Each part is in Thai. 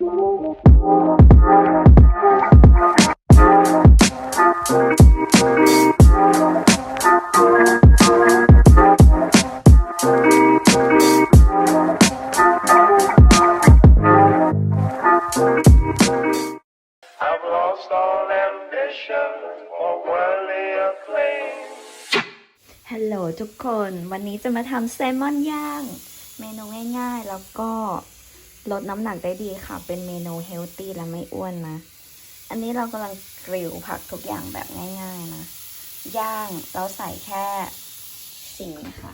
ฮัลโหลทุกคน วันนี้จะมาทำแซลมอนย่าง เมนูง่ายๆ แล้วก็ ลดน้ำหนักได้ดีค่ะ เป็นเมนูเฮลตี้และไม่อ้วนนะ อันนี้เรากำลังกริลผักทุกอย่างแบบง่ายๆนะ ย่างเราใส่แค่สิ่งนี้ค่ะ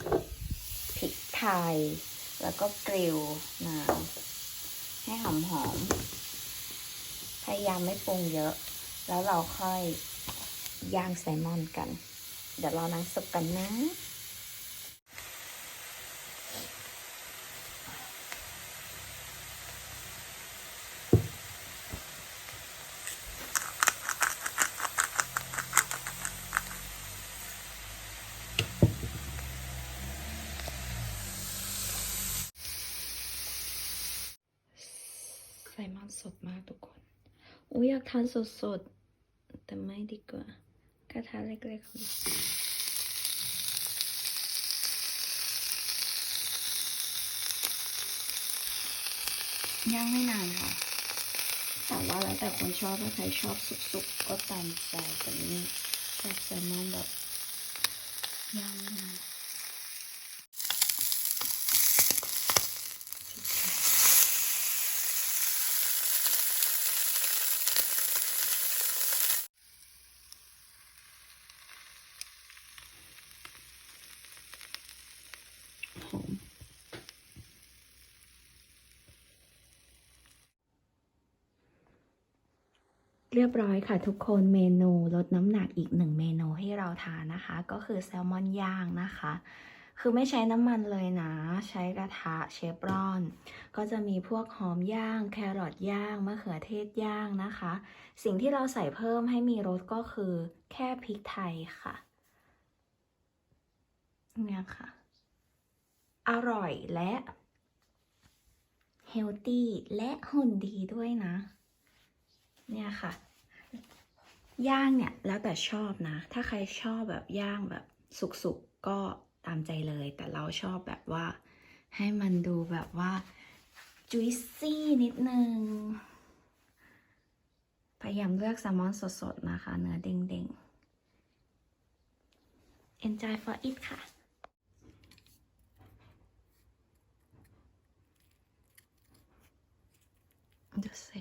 พริกไทย แล้วก็กริลนะให้หอมๆพยายามไม่ปรุงเยอะ แล้วเราค่อยย่างแซลมอนกัน เดี๋ยวรอน้ำซุปกันนะ ไซมอนสดมากทุกคนอุ้ยอยากทานสดๆ แต่ไม่ดีกว่ากระทะเล็กๆของย่างไม่นานค่ะ แต่ว่าแล้วแต่คนชอบถ้าใครชอบสุกๆ ก็ตามใจแต่นี่แซลมอนแบบย่างไม่นาน เรียบร้อยค่ะทุกคนเมนูลดน้ำหนักอีกหนึ่งเมนูให้เราทานนะคะ ก็คือแซลมอนย่างนะคะ คือไม่ใช้น้ำมันเลยนะ ใช้กระทะเชฟรอน ก็จะมีพวกหอมย่าง แครอทย่างมะเขือเทศย่างนะคะ สิ่งที่เราใส่เพิ่มให้มีรสก็คือแค่พริกไทยค่ะเนี่ยค่ะ อร่อยและเฮลตี้และหุ่นดีด้วยนะ เนี่ยค่ะ ย่างเนี่ยแล้วแต่ชอบนะ ถ้าใครชอบแบบย่างแบบสุกๆก็ตามใจเลย แต่เราชอบแบบว่า ให้มันดูแบบว่า juicy นิดนึง พยายามเลือกแซลมอนสดๆนะคะ เนื้อเด้งๆ enjoy for it ค่ะดูสิ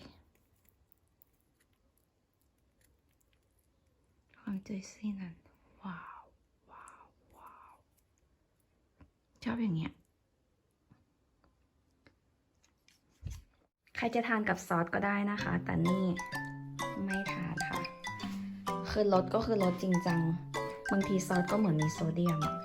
ความจุยซี่นั้น ว้าวว้าวว้าวชอบอย่างเงี้ย ใครจะทานกับซอสก็ได้นะคะ แต่นี่ไม่ทานค่ะ คือรสก็คือรสจริงจัง บางทีซอสก็เหมือนมีโซเดียมอะ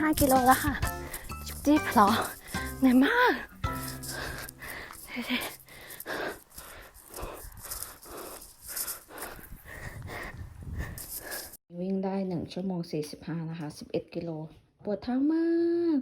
5 กิโลแล้วค่ะ จุ๊บจิ๊บหรอเหนื่อยมากวิ่งได้ 1 ชั่วโมง 45 นะคะ 11 กิโล ปวดเท้ามาก